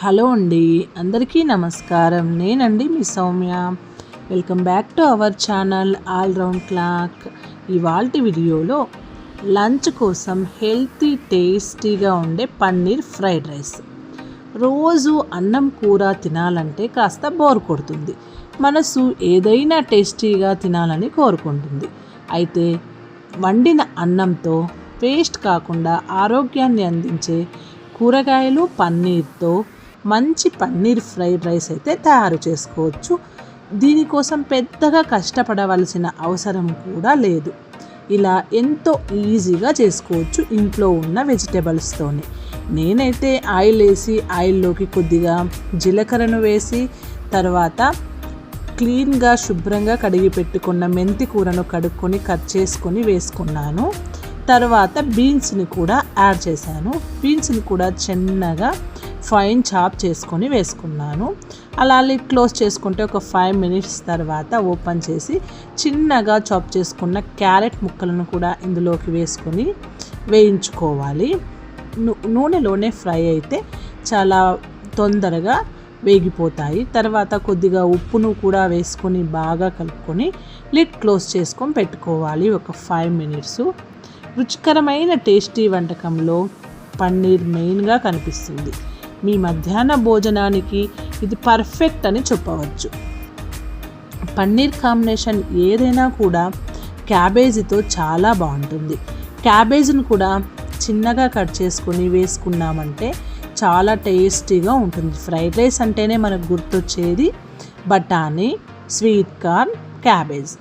Hello అండి అందరికీ నమస్కారం. నేనండి మీ Soumya. Welcome back to our channel all round clock. ఇవాల్టి వీడియోలో లంచ్ కోసం హెల్తీ టేస్టీగా ఉండే పన్నీర్ ఫ్రైడ్ రైస్. రోజు అన్నం కూర తినాలంటే కాస్త బోర్ కొడుతుంది. మనసు ఏదైనా టేస్టీగా తినాలని కోరుకుంటుంది. అయితే వండిన అన్నంతో వేస్ట్ కాకుండా ఆరోగ్యాన్ని అందించే కూరగాయలు పన్నీర్తో మంచి పన్నీర్ ఫ్రైడ్ రైస్ అయితే తయారు చేసుకోవచ్చు. దీనికోసం పెద్దగా కష్టపడవలసిన అవసరం కూడా లేదు. ఇలా ఎంతో ఈజీగా చేసుకోవచ్చు ఇంట్లో ఉన్న వెజిటేబుల్స్తోని. నేనైతే ఆయిల్ వేసి ఆయిల్లోకి కొద్దిగా జీలకర్రను వేసి తర్వాత క్లీన్గా శుభ్రంగా కడిగి పెట్టుకున్న మెంతి కూరను కడుక్కొని కట్ చేసుకొని వేసుకున్నాను. తర్వాత బీన్స్ని కూడా యాడ్ చేశాను. బీన్స్ని కూడా చిన్నగా ఫైన్ చాప్ చేసుకొని వేసుకున్నాను. అలా లిడ్ క్లోజ్ చేసుకుంటే ఒక ఫైవ్ మినిట్స్ తర్వాత ఓపెన్ చేసి చిన్నగా చాప్ చేసుకున్న క్యారెట్ ముక్కలను కూడా ఇందులోకి వేసుకొని వేయించుకోవాలి. నూనెలోనే ఫ్రై అయితే చాలా తొందరగా వేగిపోతాయి. తర్వాత కొద్దిగా ఉప్పును కూడా వేసుకొని బాగా కలుపుకొని లిడ్ క్లోజ్ చేసుకొని పెట్టుకోవాలి ఒక ఫైవ్ మినిట్స్ రుచికరమైన టేస్టీ వంటకంలో పన్నీర్ మెయిన్గా కనిపిస్తుంది. మీ మధ్యాహ్న భోజనానికి ఇది పర్ఫెక్ట్ అని చెప్పవచ్చు. పన్నీర్ కాంబినేషన్ ఏదైనా కూడా క్యాబేజీతో చాలా బాగుంటుంది. క్యాబేజీని కూడా చిన్నగా కట్ చేసుకొని వేసుకున్నామంటే చాలా టేస్టీగా ఉంటుంది. ఫ్రైడ్ రైస్ అంటేనే మనకు గుర్తొచ్చేది బఠానీ స్వీట్ కార్న్ క్యాబేజ్.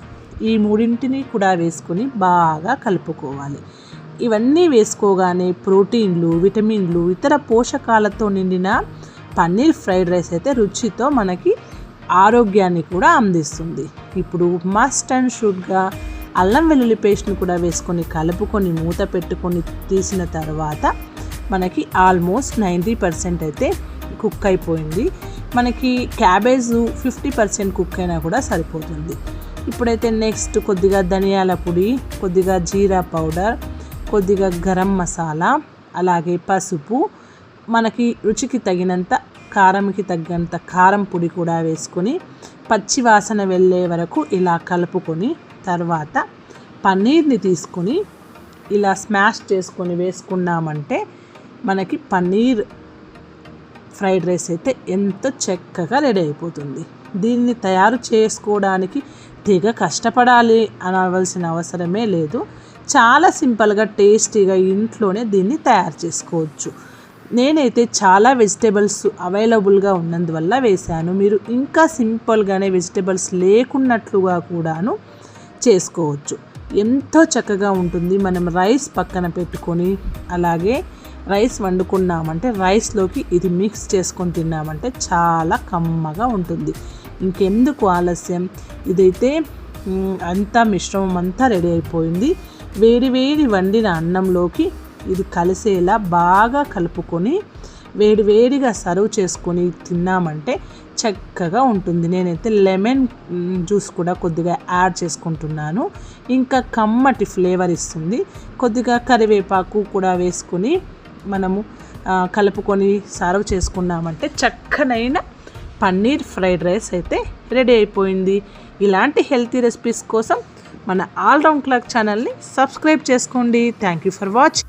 ఈ మూడింటిని కూడా వేసుకొని బాగా కలుపుకోవాలి. ఇవన్నీ వేసుకోగానే ప్రోటీన్లు విటమిన్లు ఇతర పోషకాలతో నిండిన పన్నీర్ ఫ్రైడ్ రైస్ అయితే రుచితో మనకి ఆరోగ్యాన్ని కూడా అందిస్తుంది. ఇప్పుడు మస్ట్ అండ్ షుడ్గా అల్లం వెల్లుల్లి పేస్ట్ని కూడా వేసుకొని కలుపుకొని మూత పెట్టుకొని తీసిన తర్వాత మనకి ఆల్మోస్ట్ నైంటీ పర్సెంట్ అయితే కుక్ అయిపోయింది. మనకి క్యాబేజ్ ఫిఫ్టీ పర్సెంట్ కుక్ అయినా కూడా సరిపోతుంది. ఇప్పుడైతే నెక్స్ట్ కొద్దిగా ధనియాల పొడి కొద్దిగా జీరా పౌడర్ కొద్దిగా గరం మసాలా అలాగే పసుపు. మనకి రుచికి తగినంత కారంకి తగ్గంత కారం పొడి కూడా వేసుకొని పచ్చి వాసన వెళ్ళే వరకు ఇలా కలుపుకొని తర్వాత పన్నీర్ని తీసుకొని ఇలా స్మాష్ చేసుకొని వేసుకున్నామంటే మనకి పన్నీర్ ఫ్రైడ్ రైస్ అయితే ఎంతో చక్కగా రెడీ అయిపోతుంది. దీన్ని తయారు చేసుకోవడానికి తెగ కష్టపడాలి అనవలసిన అవసరమే లేదు. చాలా సింపుల్గా టేస్టీగా ఇంట్లోనే దీన్ని తయారు చేసుకోవచ్చు. నేనైతే చాలా వెజిటేబుల్స్ అవైలబుల్గా ఉన్నందువల్ల వేశాను. మీరు ఇంకా సింపుల్గానే వెజిటేబుల్స్ లేకున్నట్లుగా కూడాను చేసుకోవచ్చు. ఎంతో చక్కగా ఉంటుంది. మనం రైస్ పక్కన పెట్టుకొని అలాగే రైస్ వండుకున్నామంటే రైస్లోకి ఇది మిక్స్ చేసుకొని తిన్నామంటే చాలా కమ్మగా ఉంటుంది. ఇంకెందుకు ఆలస్యం? ఇదైతే అంతా మిశ్రమం అంతా రెడీ అయిపోయింది. వేడి వేడి వండిన అన్నంలోకి ఇది కలిసేలా బాగా కలుపుకొని వేడివేడిగా సర్వ్ చేసుకొని తిన్నామంటే చక్కగా ఉంటుంది. నేనైతే లెమన్ జ్యూస్ కూడా కొద్దిగా యాడ్ చేసుకుంటున్నాను. ఇంకా కమ్మటి ఫ్లేవర్ ఇస్తుంది. కొద్దిగా కరివేపాకు కూడా వేసుకొని మనము కలుపుకొని సర్వ్ చేసుకున్నామంటే చక్కనైన పన్నీర్ ఫ్రైడ్ రైస్ అయితే రెడీ అయిపోయింది. ఇలాంటి హెల్తీ రెసిపీస్ కోసం మన ఆల్ రౌండ్ క్లాక్ ఛానల్ని సబ్స్క్రైబ్ చేసుకోండి. Thank you for watch